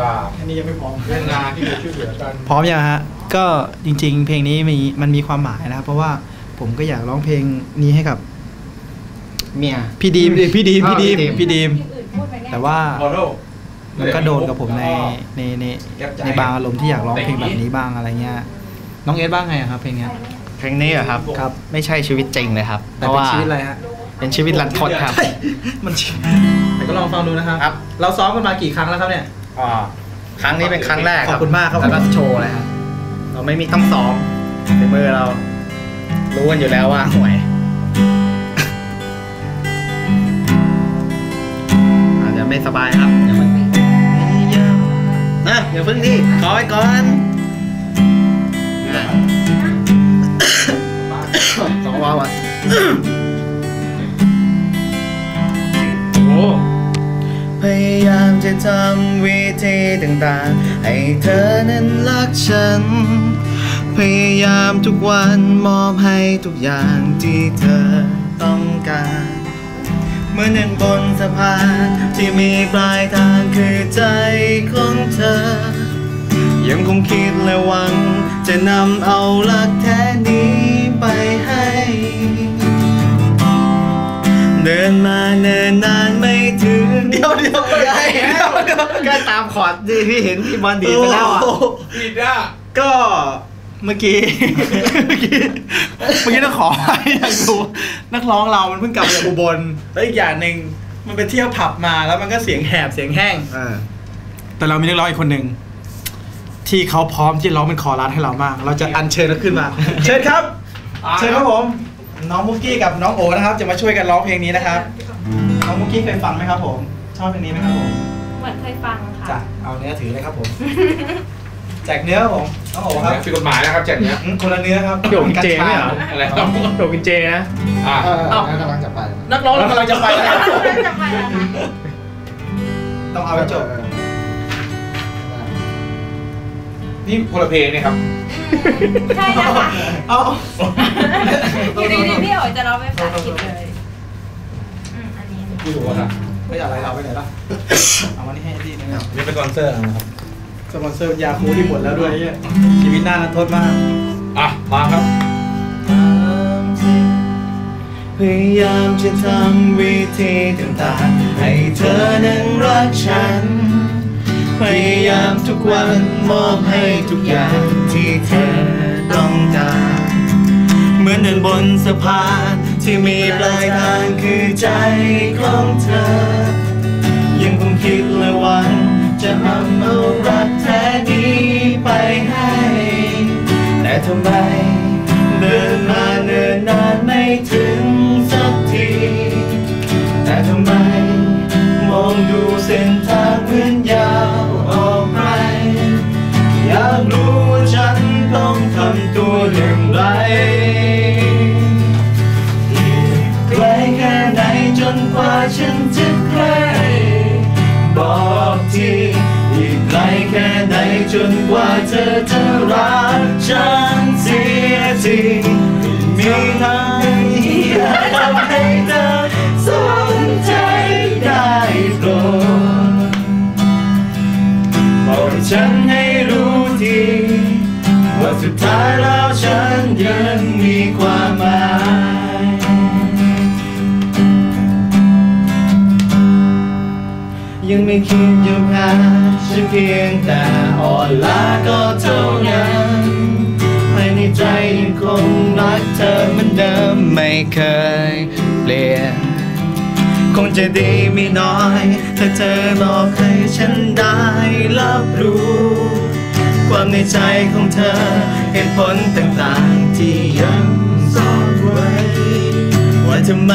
ตาอันนี้ยังไม่พร้อมเรื่องงานที่จะช่วยเหลือกันพร้อมยังฮะก็จริง ๆ เพลงนี้มีมันมีความหมายนะครับเพราะว่าผมก็อยากร้องเพลงนี้ให้กับเมียพี่ดีมพี่ดีมพี่ดีมพี่ดีมพี่ดีมอื่นพูดไปเนี่ยแต่ว่าโมโดมันก็โดนกับผมในในในในบางอารมณ์ที่อยากร้องเพลงแบบนี้บ้างอะไรเงี้ยน้องเอสบ้างไงอะครับเพลงเนี้ยเพลงนี้เหรอครับครับ ไม่ใช่ชีวิตจริงเลยครับแต่เป็นชีวิตอะไรฮะเป็นชีวิตรันทดครับ มันชีแต่ก็ลองฟังดูนะครับครับ เราซ้อมกันมากี่ครั้งแล้วครับเนี่ย อ่าครั้งนี้เป็นครั้งแรกขอบคุณมากครับแล้วก็โชว์เลยครับเราไม่มีต้องซ้อมในมือเรา รู้กันอยู่แล้วว่าห่วยอาจจะไม่สบายครับอย่ามันนะอย่าเพิ่งดิขอไว้ก่อนสองวาวะโอ้ พยายามจะทำวิธีต่างๆ ให้เธอนั้นรักฉัน พยายามทุกวันมอบให้ทุกอย่างที่เธอต้องการเมื่อนั่งบนสะพานที่มีปลายทางคือใจของเธอ ยังคงคิดและหวังจะนำเอารักแท้ ดี๋ยวเดี๋ยวใหญ่แล้วใกล้ตามขอดที่พี่เห็นพี่บอลดีดไปแล้วอะผิดอะก็เมื่อกี้เมื่อกี้เมื่อกี้ต้องขอให้อยากดูนักร้องเรามันเพิ่งกลับจากอุบลแล้วอีกอย่างหนึ่งมันไปเที่ยวผับมาแล้วมันก็เสียงแหบเสียงแห้งอ่าแต่เรามีนักร้องอีกคนหนึ่งที่เขาพร้อมที่ร้องเป็นคอรัสให้เรามาก เราจะอัญเชิญเขาขึ้นมา เชิญครับ เชิญครับผม น้องมุกกี้กับน้องโอนะครับ จะมาช่วยกันร้องเพลงนี้นะครับ น้องมุกกี้เคยฟังไหมครับผม ชอบเพลงนี้ไหมครับผมเหมือนเคยฟังค่ะ จ้ะเอาเนื้อถือเลยครับผม แจกเนื้อครับผมน้องโอครับผิดกฎหมายนะครับแจ็คเนี้ยอืมคนละเนื้อครับโยกเจไม่เหรออะไรครับโดกินเจนะอ่าเอ้ากำลังจะไปนักร้องเรากำลังจะไปแล้วจะไปแล้วนะต้องเอาไปจบนี่คนละเพลงเนี่ยครับใช่นะคะเอาอยู่ดีๆพี่อ๋อยจะร้องไม่ฟังผิดเลยอืมอันนี้ผู้ถู กอะไม่อะไรเราไปไหนล่ะ เอาวันนี้ให้ดีนะครับนี่เป็นสปอนเซอร์นะครับ สปอนเซอร์ยาคูที่หมดแล้วด้วยเนี่ยชีวิตน่ารันทดมาก อะ มาครับพยายามจะทำวิธีต่างๆ ให้เธอนั้นรักฉัน พยายามทุกวันมอบให้ทุกอย่างที่เธอต้องการ เหมือนเดินบนสะพาน ที่มีปลายทางคือใจของเธอ ยังคงคิดและหวัง จะนำเอารักแท้นี้ไปให้ แต่ทำไมเดินมาเนินนานไม่ถึงสักที แต่ทำไมมองดูเส้นทางเหมือนยาวออกไป อยากรู้ว่าฉันต้องทำตัวอย่าง จนกว่าเธอจะรักฉันเสียทีมีทางที่จะทำให้เธอสนใจได้โปรดบอกฉันให้รู้ที ว่าสุดท้ายแล้วฉันยัง ยังไม่คิดยกหาฉันเพียงแต่อ่อนล้าก็เท่านั้นภายในใจยังคงรักเธอเหมือนเดิมไม่เคยเปลี่ยน คงจะดีไม่น้อย ถ้าเธอบอกให้ฉันได้รับรู้ ความในใจของเธอเหตุผลต่างๆที่ยังซ่อนไว้ ว่าทำไม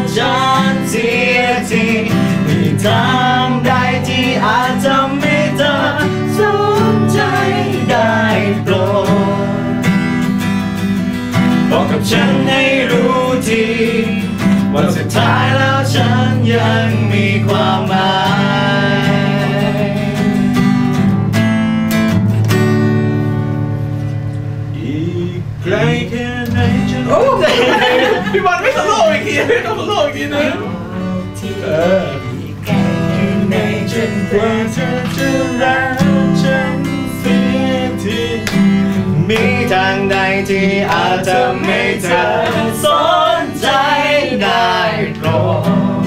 เสียทีมี ทาใดที่อาจทำให้เธอสนใจได้โรดบอกกับฉันให้รู้ทีว่าสุดท้ายแล้วฉันยังมีความหมายไกลแค่ไหนจะโอ้พี่บอลไม่สโลว์อีกทีไม่ต้องสโลว์อีกทีนะเออ กว่าเธอจะรักฉันเสียทีมีทางใดที่อาจจะไม่เธอสนใจได้โปรด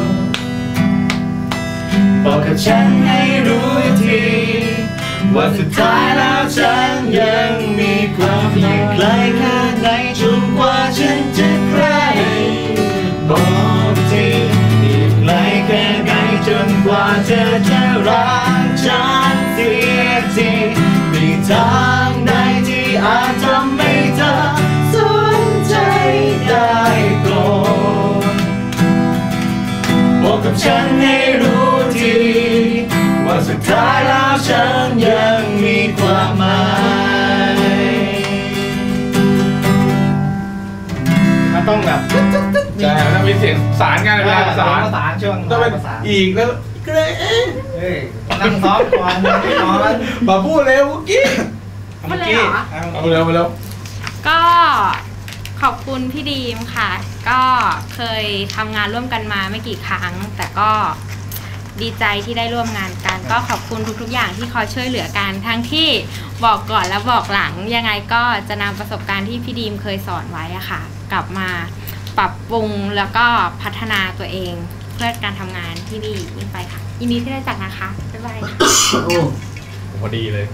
บอกกับฉันให้รู้ทีว่าสุดท้ายแล้วฉันยังมีความยู่งไกลแค่ไหนจนกว่าฉันจะ จนกว่าเธอจะรักฉันเสียทีมีทางใดที่อาจทำให้เธอสนใจได้โปรดบอกกับฉันให้รู้ทีว่าสุดท้ายแล้วฉันยังมีความหมายมันต้องแบบ ใช่มันต้องมีเสียงสารกันเวลาประสานประสานช่วงต้องเป็นประสานอีกแล้วเกรเฮ้ยนั่งซ้อมก่อนนั่งซ้อมมาพูดเร็วเมื่อกี้พูดเลยเหรอ เอาเร็วมาเร็วก็ขอบคุณพี่ดีมค่ะ ก็เคยทำงานร่วมกันมาไม่กี่ครั้ง แต่ก็ดีใจที่ได้ร่วมงานกัน ก็ขอบคุณทุก ๆ อย่างที่คอยช่วยเหลือกัน ทั้งที่บอกก่อนและบอกหลังยังไงก็จะนำประสบการณ์ที่พี่ดีมเคยสอนไว้อะค่ะ กลับมา ปรับปรุงแล้วก็พัฒนาตัวเอง เพื่อการทำงานที่ดียิ่งไปค่ะยินดีที่ได้จัดนะคะ บ๊ายบายค่ะพอดีเลย